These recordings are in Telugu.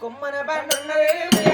Kommana బండున్నది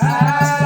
Happy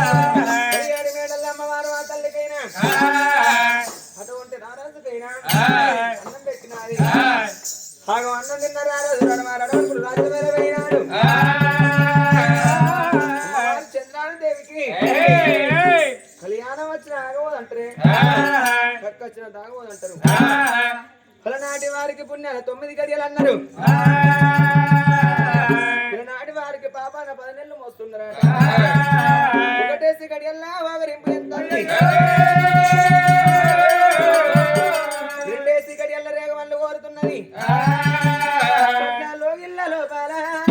Hello, Bella.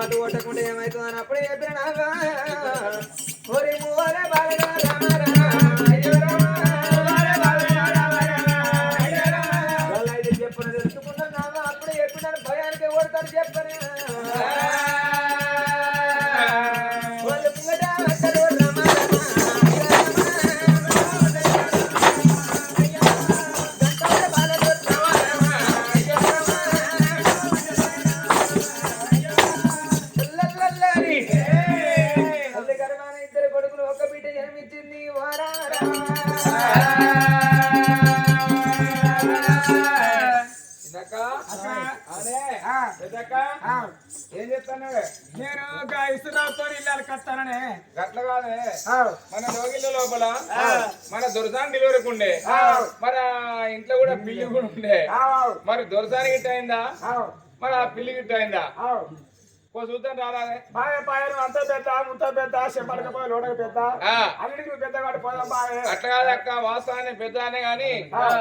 రపాటు కొట్టకుండా ఏమైతుందని అప్పుడే చెప్పిన నాగా ఏం చెప్తాను నేను ఇసురాతో ఇల్లు కట్టాననే గట్ల కాదే. మన లోగిళ్ళ లోపల మన దొరసాని డెలివరీకి ఉండే. మరి ఇంట్లో కూడా పిల్లి కూడా ఉండే. మరి దొరసాని గిట్ట అయిందా? మరి ఆ పిల్లి గిట్ట అయిందా? ఓ చూద్దాం రారాదే బాగా పాయను అంత పెద్ద పెద్ద చెప్పడకపోయి లోడక పెద్ద. అన్నిటికీ పెద్ద కాడు పోదాం అట్లా కాదక్క వాస్తవాన్ని పెద్దనే గాని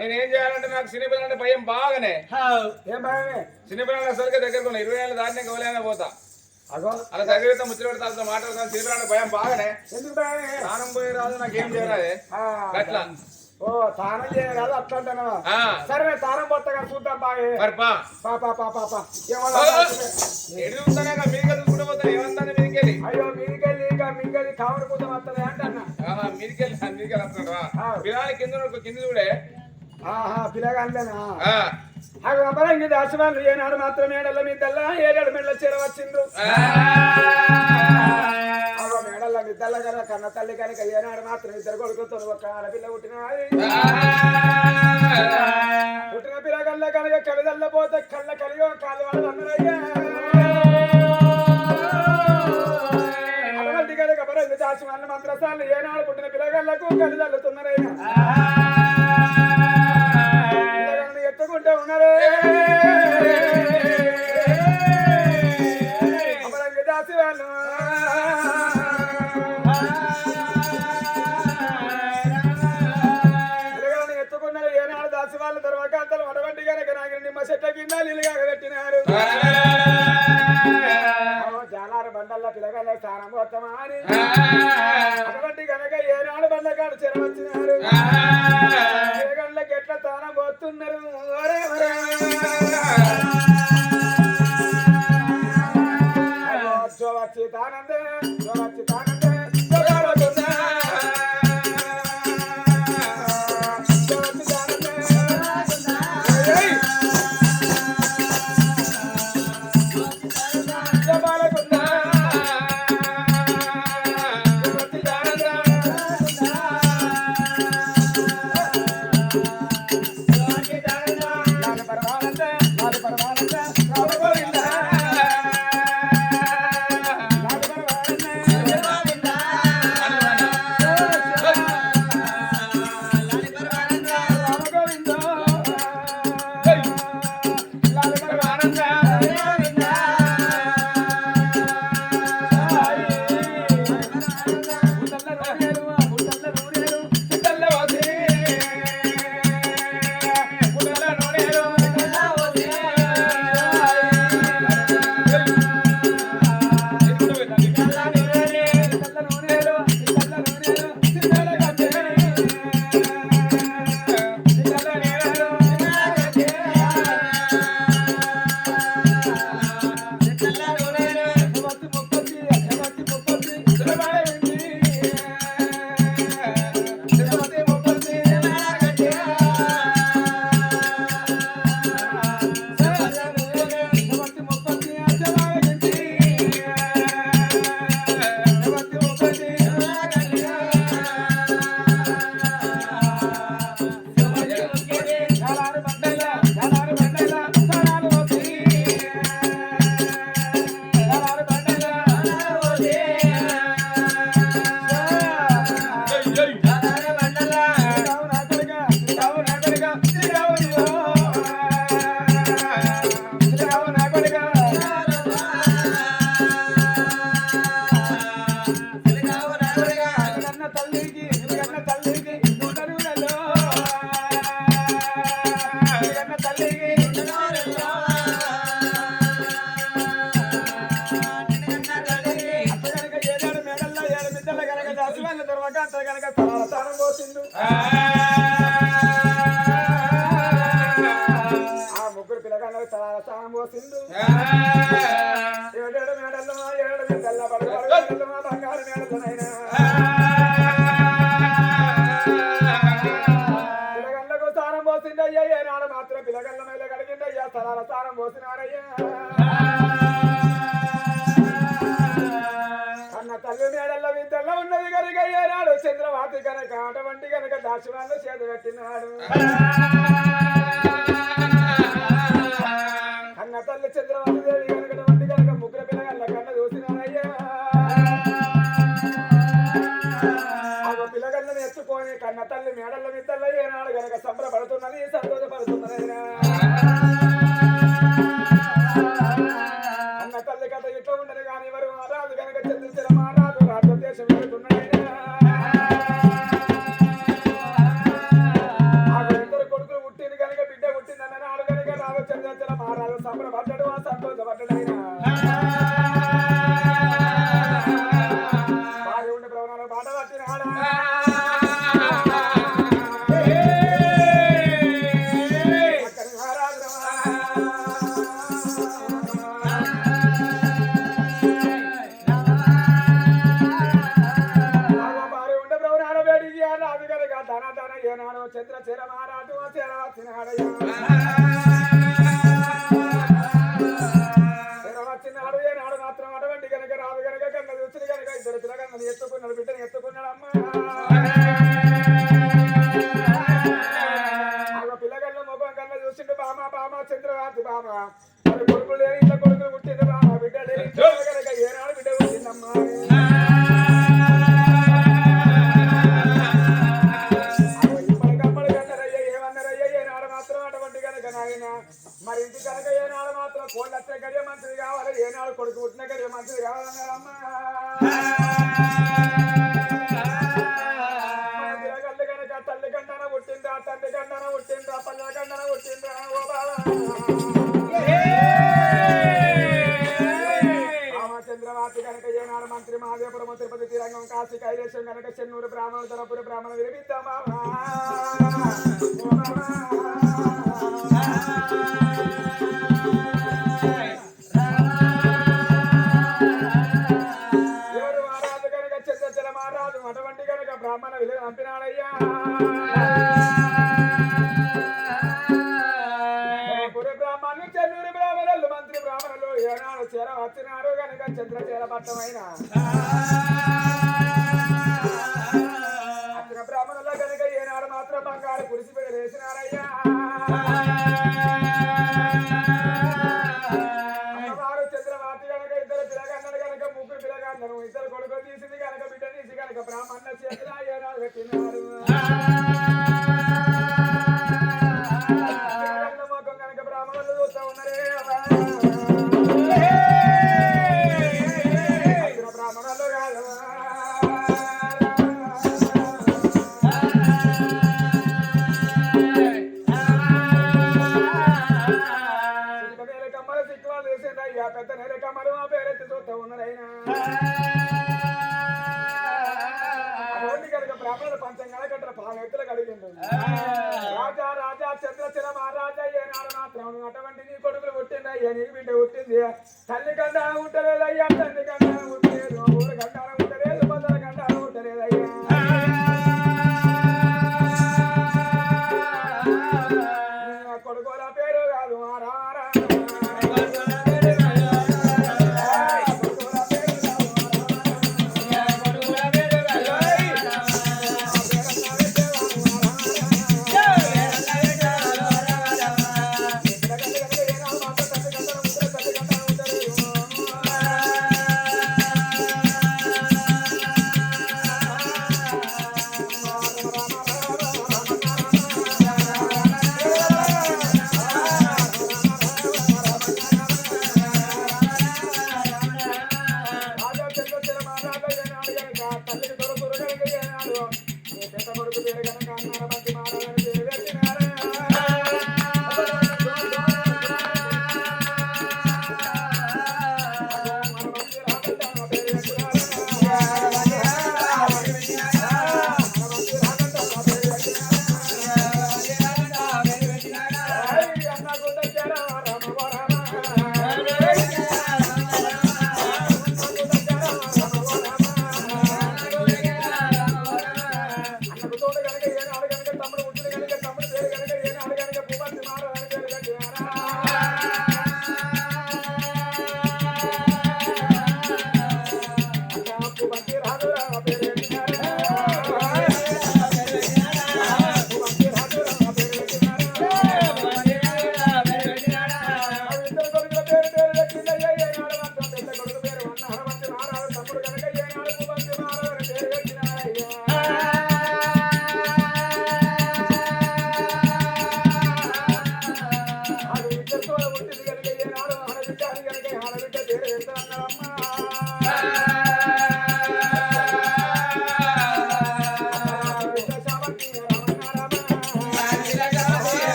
నేనేం చేయాలంటే నాకు సినిపిల్లంటే భయం బాగానే. ఏం భయమే సినిపిల్లల సరిగ్గా దగ్గరకు ఇరవై ఏళ్ళ దాటిని గోలైనా పోతా. అగో. అలా దగ్గర ముచ్చట పెడతా మాట్లాడతాను. సినిపిల్లంటే భయం బాగానే. ఎందుకు భయమే స్నానం పోయి రాదు నాకేం చేయరాదే. ఆ, గట్లా ఓ తానం అట్లా తానం పోతాగా చూద్దాం బాగా ఏమన్నా చూసుకుంటూ పోతాను ఏమంటాను అయ్యో ఇక కావడి వస్తుంది అంటన్నా. పిల్లలు కింద కింద చూడే. ఆహా పిల్లగాందేనా అవి అమరంగి దాసవాళ్ళు ఏనాడు మాత్రం ఏడల మీ తెల్ల ఏడాడు మెడల చీర వచ్చిండ్రు బండి తల్ల కన్నా కన్న తల్లి కనుక ఏనాడు మాత్రం ఇద్దరు కొడుకుతో ఒక ఆడపిల్ల పుట్టిన పుట్టిన పిల్లగల్ల కనుక కలిదల్ల పోతే కళ్ళ కలిగో కాలు వాళ్ళు అందరయ్యా అటువంటి కనుక మరొక దాచి మన మంత్రసాలు ఏనాడు పుట్టిన పిల్లగల్లకు కలిదల్లుతున్నారయ్యా ఎత్తుకుంటే ఉన్నారే. బంధకారం పోతామా అని అటువంటి కనుక ఏనాడు బంధకాలు చెరవచ్చినారు. ఏ గంటలకు పోతున్నారు. వచ్చి తానందే కాట వంటి కనుక దాసవాళ్ళు చేత పెట్టినాడు కన్న తల్లి చంద్రబాబు దేవి కనుక వంటి కనుక ముగ్గురు పిల్లగాళ్ళ కన్న చూసినారయ్యా పిల్లగల్ని ఎత్తుకొని కన్న తల్లి మేడల్ల మిద్దల్లో ఏనాడు కనుక సంబరపడుతున్నది సంతోషపడుతున్నది పాట పట్టినాడా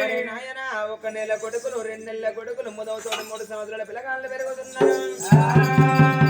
మరి ఒక నెల కొడుకులు రెండు నెలల కొడుకులు మూడవ మూడు సంవత్సరాల పిల్లకాయలు పెరుగుతున్నారు.